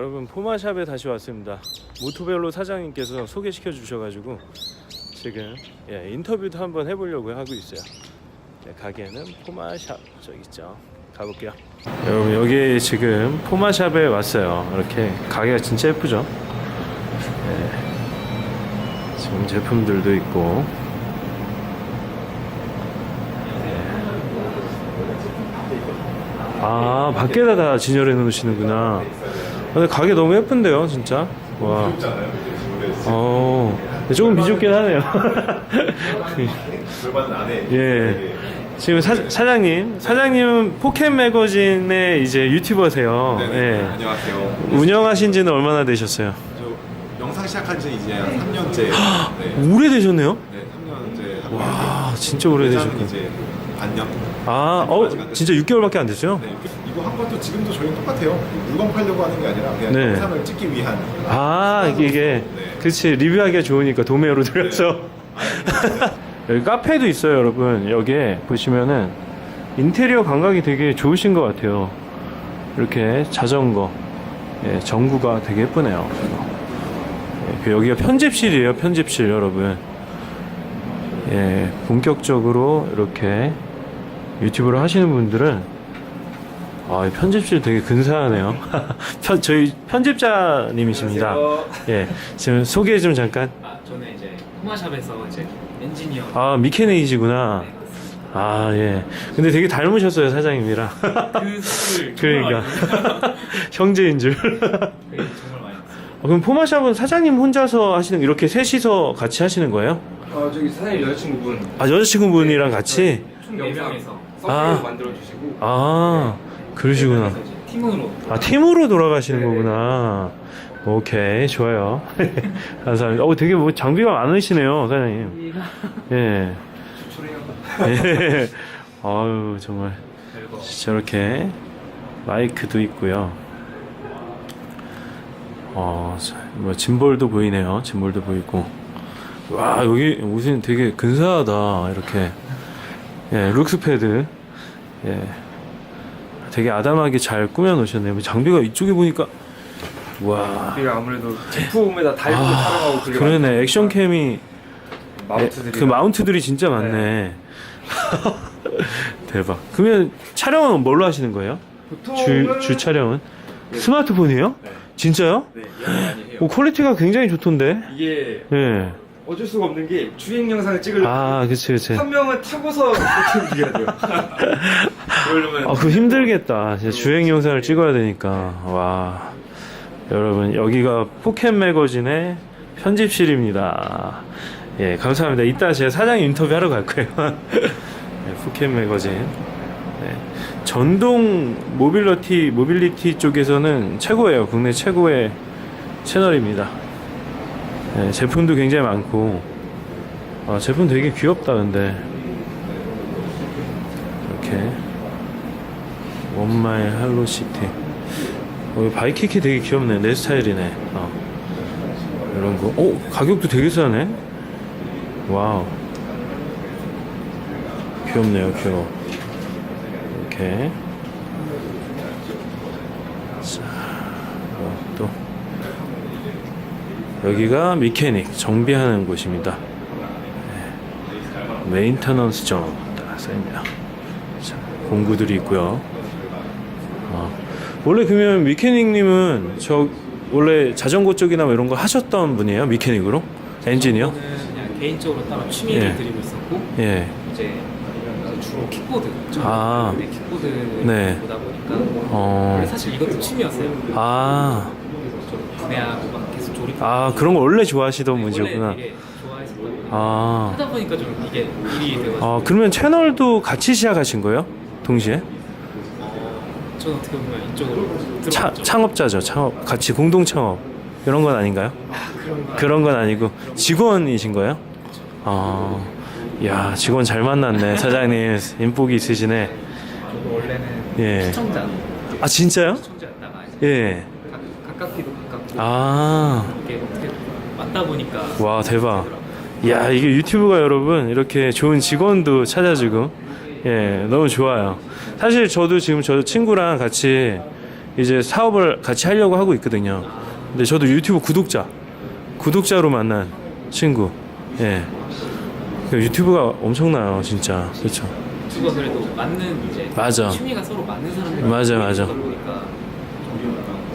여러분 포마샵에 다시 왔습니다. 모토벨로 사장님께서 소개시켜 주셔가지고 지금 예, 인터뷰도 한번 해보려고 하고 있어요. 네, 가게는 포마샵 저기 있죠. 가볼게요. 여러분 여기 지금 포마샵에 왔어요. 이렇게 가게가 진짜 예쁘죠? 네, 지금 제품들도 있고 아 밖에다 다 진열해 놓으시는구나. 근데 가게 너무 예쁜데요, 진짜. 와. 어, 네, 조금 비좁긴 하네요. 절반 안에 예. 지금 사, 사장님, 사장님은 포켓 매거진의 이제 유튜버세요. 네, 예. 안녕하세요. 운영하신 지는 얼마나 되셨어요? 저 영상 시작한 지 이제 한 3년째. 네, 오래되셨네요? 네 3년째 하고 와, 진짜 있는데. 이제 반년. 아, 어, 진짜 6개월밖에 안 됐죠? 네, 이거 한 것도 지금도 저희는 똑같아요. 물건 팔려고 하는 게 아니라 그냥 네. 영상을 찍기 위한. 아, 이게, 이게 네. 그치, 리뷰하기가 좋으니까 도매로 들여서. 여기 카페도 있어요, 여러분. 여기에 보시면은 인테리어 감각이 되게 좋으신 것 같아요. 이렇게 자전거, 예, 전구가 되게 예쁘네요. 예, 그 여기가 편집실이에요, 편집실, 여러분. 예, 본격적으로 이렇게 유튜브를 하시는 분들은 아, 이 편집실 되게 근사하네요. 편, 저희 편집자님이십니다. 예, 지금 소개 좀 잠깐. 아, 저는 이제 포마샵에서 이제 엔지니어 아, 미케네이지구나. 아, 예. 근데 되게 닮으셨어요, 사장님이랑. 그 그러니까. 형제인 줄. 정말 많이 했어요. 아, 그럼 포마샵은 사장님 혼자서 하시는, 이렇게 셋이서 같이 하시는 거예요? 어 저기 사장님 여자친구분 아, 여자친구분이랑 같이? 총네 영상 명이서. 아. 썸네일 만들어 주시고 아, 그러시구나. 그래서 이제 팀으로 아, 팀으로 돌아가시는 네. 거구나. 오케이, 좋아요. 감사합니다. 어, 되게 뭐 장비가 많으시네요, 사장님. 예. 예. 아유, 정말. 별거 저렇게 마이크도 있고요. 어, 자, 뭐 짐볼도 보이네요. 짐볼도 보이고. 와, 여기 무슨 되게 근사하다. 이렇게. 예, 룩스패드. 예. 되게 아담하게 잘 꾸며 놓으셨네요. 뭐 장비가 이쪽에 보니까 와. 아무래도 제품에다 달고 촬영하고 그게 그러네. 액션 캠이 마우트들이 그 마운트들이 진짜 많네. 대박. 그러면 촬영은 뭘로 하시는 거예요? 주, 보통은 주 촬영은? 스마트폰이에요? 네. 진짜요? 네 오, 퀄리티가 굉장히 좋던데? 이게 예. 어쩔 수가 없는 게 주행 영상을 찍으려면 아, 그치, 그치. 한 명은 타고서 이렇게 움직여야 돼요 그러려면 아, 그거 힘들겠다. 진짜 주행 영상을 찍어야 되니까. 와. 여러분, 여기가 포켓 매거진의 편집실입니다. 예, 감사합니다. 이따 제가 사장 인터뷰 하러 갈 거예요. 네, 포켓 매거진. 네. 전동 모빌리티, 모빌리티 쪽에서는 최고예요. 국내 최고의 채널입니다. 네, 제품도 굉장히 많고. 아, 제품 되게 귀엽다, 근데. 이렇게. 원마일 할로시티. 어, 이 바이키키 되게 귀엽네. 내 스타일이네. 어. 이런 거. 오, 가격도 되게 싸네. 와우. 귀엽네요, 귀여워. 이렇게. 자, 어, 또. 여기가 미케닉, 정비하는 곳입니다. 네. 메인터넌스 존. 딱 써있네요. 자, 공구들이 있고요. 어. 원래 그러면 미케닉님은 저 원래 자전거 쪽이나 뭐 이런 거 하셨던 분이에요? 미케닉으로? 엔지니어? 그냥 개인적으로 따로 취미를 예. 드리고 있었고 예. 이제 주로 킥보드 아. 네, 킥보드 네. 보다 보니까 어. 사실 이것도 취미였어요 아. 구매하고 막 아, 그런 거 원래 좋아하시던 원래 분이셨구나. 되게 보니까 아. 하다 보니까 좀 이게 일이 돼가지고 아, 그러면 채널도 같이 시작하신 거예요? 동시에? 저는 어떻게 보면 이쪽으로 차, 창업자죠. 창업. 같이 공동 창업. 이런 건 아닌가요? 그런 건 아니고 직원이신 거예요? 아. 야, 직원 잘 만났네. 사장님 인복이 있으시네. 저도 원래는 예. 시청자 아, 진짜요? 시청자였다가 이제 예. 가, 가깝기도 가깝고 아. 이게 어떻게 맞다 보니까 와, 대박. 야, 이게 유튜브가 여러분 이렇게 좋은 직원도 찾아주고 예, 너무 좋아요. 사실 저도 지금 저 친구랑 같이 이제 사업을 같이 하려고 하고 있거든요. 근데 저도 유튜브 구독자, 구독자로 만난 친구. 예. 그 유튜브가 엄청나요, 진짜. 그렇죠. 누가 그래도 맞는 이제 맞아. 취미가 서로 맞는 사람들이 맞아, 맞아. 보니까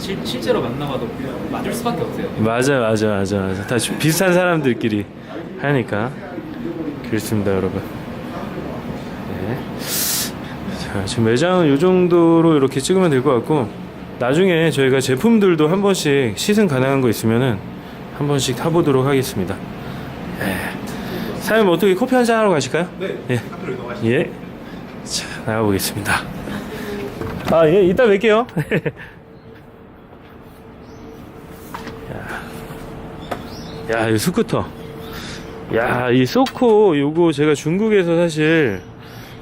실, 실제로 만나봐도 맞을 수밖에 없어요. 맞아, 맞아, 맞아, 맞아. 다 비슷한 사람들끼리 하니까 그렇습니다, 여러분. 네. 자, 지금 매장은 이 정도로 이렇게 찍으면 될 것 같고 나중에 저희가 제품들도 한 번씩 시승 가능한 거 있으면은 한 번씩 타보도록 하겠습니다. 예. 사장님 어떻게 커피 한 잔 하러 가실까요? 네. 예. 예. 자, 나가보겠습니다. 아, 예, 이따 뵐게요. 야. 야, 이 스쿠터. 야, 이 소코, 요거 제가 중국에서 사실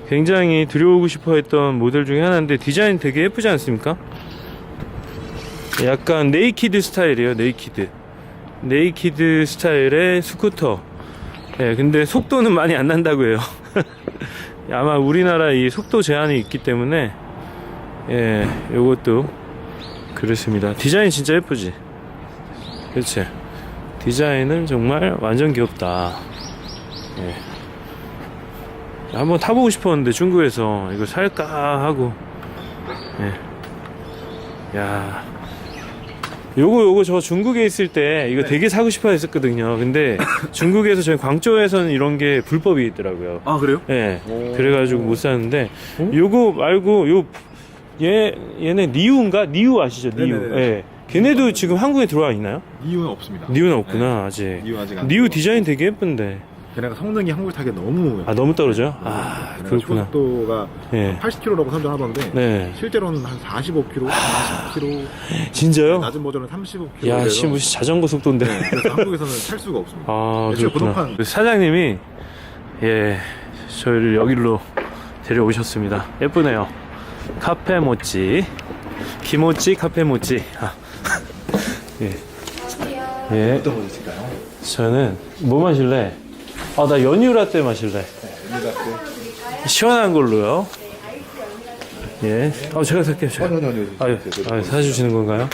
굉장히 들여오고 싶어 했던 모델 중에 하나인데 디자인 되게 예쁘지 않습니까? 약간 네이키드 스타일이에요, 네이키드. 네이키드 스타일의 스쿠터. 예, 근데 속도는 많이 안 난다고 해요. 아마 우리나라 이 속도 제한이 있기 때문에 예, 요것도 그렇습니다. 디자인 진짜 예쁘지? 그렇지? 디자인은 정말 완전 귀엽다. 예. 한번 타보고 싶었는데 중국에서 이거 살까 하고 예. 야 요거 요거 저 중국에 있을 때 이거 되게 사고 싶어 했었거든요. 근데 중국에서 저희 광저우에서는 이런 게 불법이 있더라고요. 아 그래요? 예. 그래가지고 못 사는데 요거 말고 요 얘 얘네 니우인가 니우 아시죠 니우 네네네. 예 걔네도 지금 한국에 들어와 있나요? 이유는 없습니다. 니우는 없구나 아직. 네. 니우 아직 안 니우 들어와서. 디자인 되게 예쁜데. 걔네가 성능이 한국 타기에 너무 아 너무 떨어져요 아 걔네가 그렇구나. 초속도가 예. 80km라고 선전하던데 네. 실제로는 한 45km, 40km, 진짜요? 낮은 버전은 35km. 야 씨 무슨 자전거 속도인데. 그래서 한국에서는 탈 수가 없습니다. 아 애초에 그렇구나. 번호판- 그 사장님이 예 저희를 여기로 데려오셨습니다. 예쁘네요. 카페 모찌. 기모찌 카페 모찌. 아. 예. 예. 어떤 거 있을까요? 저는 뭐 마실래? 아 나 연유 라떼 마실래 시원한 걸로요 예. 아 제가 살게요 제가. 아니, 아니, 아니. 아유, 아유 사주시는 건가요?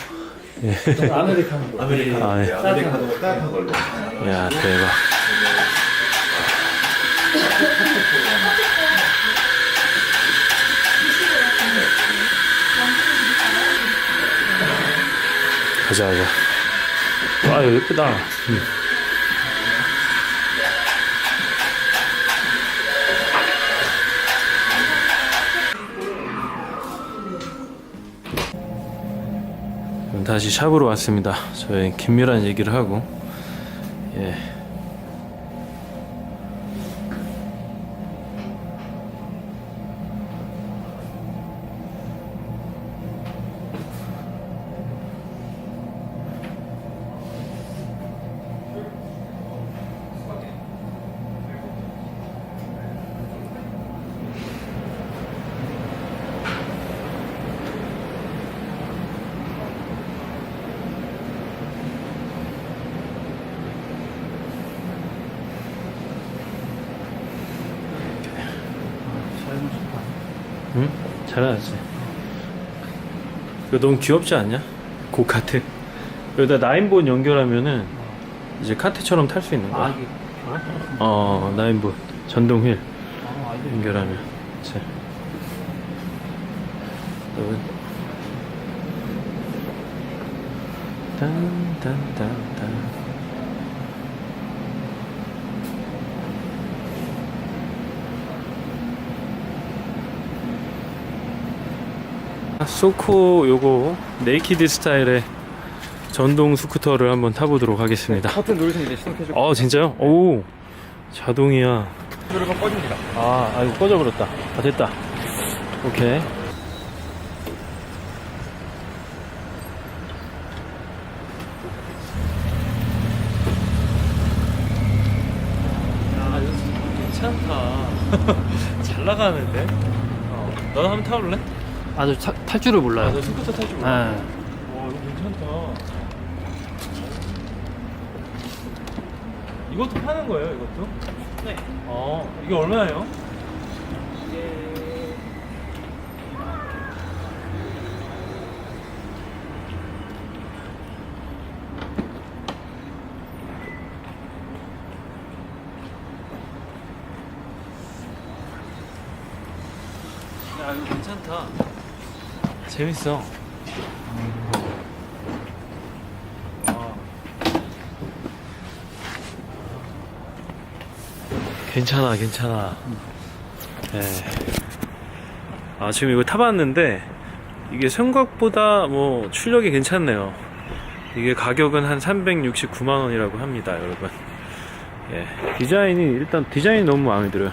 예. 아메리카노. 아메리카노. 아, 예. 아메리카노 따뜻한 걸로. 야 대박 가자 가자. 아유 예쁘다 다시 샵으로 왔습니다. 저희 긴밀한 얘기를 하고 예. 응? 잘하지. 이거 너무 귀엽지 않냐? 고카트. 여기다 나인본 연결하면은 이제 카트처럼 탈 수 있는 거야. 아 이게 어, 나인본 전동 휠 아, 이게 연결하면. 자. 딴딴딴딴. 소코 요거 네이키드 스타일의 전동 스쿠터를 한번 타보도록 하겠습니다. 버튼 누르시면 이제 시동켜주고 어 진짜요? 오 자동이야. 누르면 꺼집니다. 아, 아 이거 꺼져버렸다. 아 됐다. 오케이. 야 이거 괜찮다. 잘 나가는데. 어. 너도 한번 타볼래? 아주 타, 탈 줄을 몰라요. 아, 저 스쿠터 탈 줄 몰라. 네. 와, 이거 괜찮다. 이것도 파는 거예요, 이것도? 네. 어, 이게 얼마예요? 이게 야, 이거 괜찮다. 재밌어. 아. 괜찮아, 괜찮아. 네. 아 지금 이거 타봤는데 이게 생각보다 뭐 출력이 괜찮네요. 이게 가격은 한 369만 원이라고 합니다, 여러분. 예, 디자인이 일단 디자인이 너무 마음에 들어요.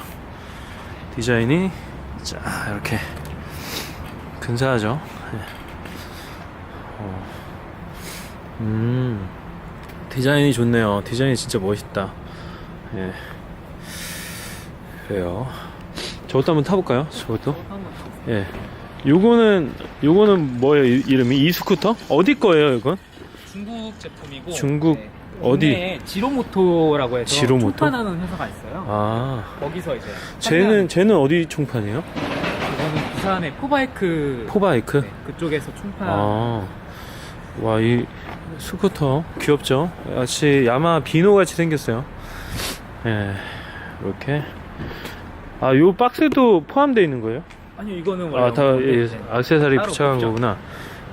디자인이 자 이렇게 근사하죠. 예. 어. 음, 디자인이 좋네요. 디자인이 진짜 멋있다. 예. 그래요. 저것도 한번 타볼까요? 저것도? 예. 요거는 요거는 뭐예요? 이- 이름이 이 스쿠터? 어디 거예요, 이건? 중국 제품이고 중국 네. 어디? 지로모토라고 해서 지로모토? 총판하는 회사가 있어요. 아, 거기서 이제 쟤는 쟤는 어디 총판이에요? 부산의 포바이크 포바이크? 네, 그쪽에서 총판 아, 와, 이 스쿠터 귀엽죠? 역시 야마 비노 같이 생겼어요. 예, 이렇게. 아, 요 박스도 포함되어 있는 거예요? 아니요 이거는 원래 아, 다 없는데, 예, 네. 액세서리 따로 붙여간 없죠. 거구나.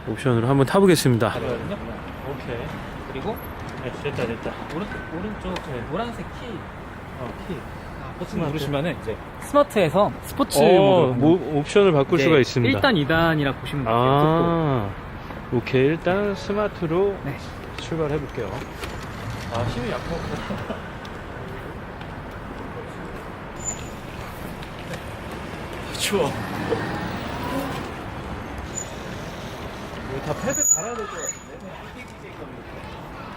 옵션으로 한번 타보겠습니다. 다르거든요. 오케이. 그리고 네, 됐다, 됐다. 오른, 오른쪽 노란색 키 어, 키. 버튼 스마트. 누르시면은 이제 스마트에서 스포츠 어, 모드 모, 옵션을 바꿀 수가 있습니다. 1단 2단이라 보시면 돼요. 아, 오케이. 일단 스마트로 네. 출발해 볼게요. 아, 힘이 약하고. 추워. 이거 다 패드 달아야 될 것 같은데?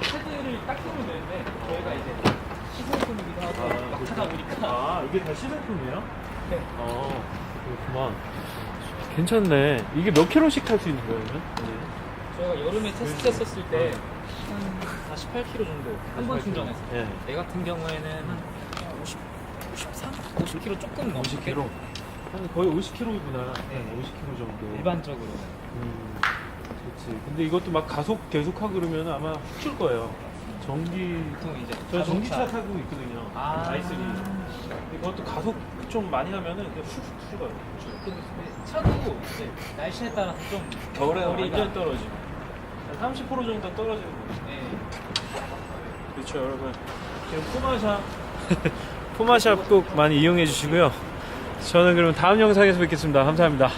패드를 딱 끼면 되는데 저희가 이제 시선품이기도 하고 막 하다 보니까 아, 이게 다 시제품이에요? 네. 어, 그렇구만. 괜찮네. 이게 몇 킬로씩 탈 수 있는 거예요, 그러면? 저희가 여름에 테스트했었을 때 한 48km 정도 한 번 충전해서 예. 내 같은 경우에는 한 50, 53? 50km 조금 넘게 50km. 한 거의 50km구나. 네. 50km 정도. 일반적으로 음, 그렇지. 근데 이것도 막 가속 계속하고 그러면 아마 훅줄 거예요. 전기. 보통 이제 저 전기차 자동차- 타고 있거든요. 아. i3. 근데 그것도 가속 좀 많이 하면은 그냥 훅훅 줄어요. 근데 차도 이제 날씨에 따라서 좀 겨울에 거리가- 완전 떨어지고. 한30% 정도 떨어지는 거죠. 네. 그렇죠, 여러분. 지금 포마샵. 포마샵 꼭 많이 이용해 주시고요. 저는 그럼 다음 영상에서 뵙겠습니다. 감사합니다.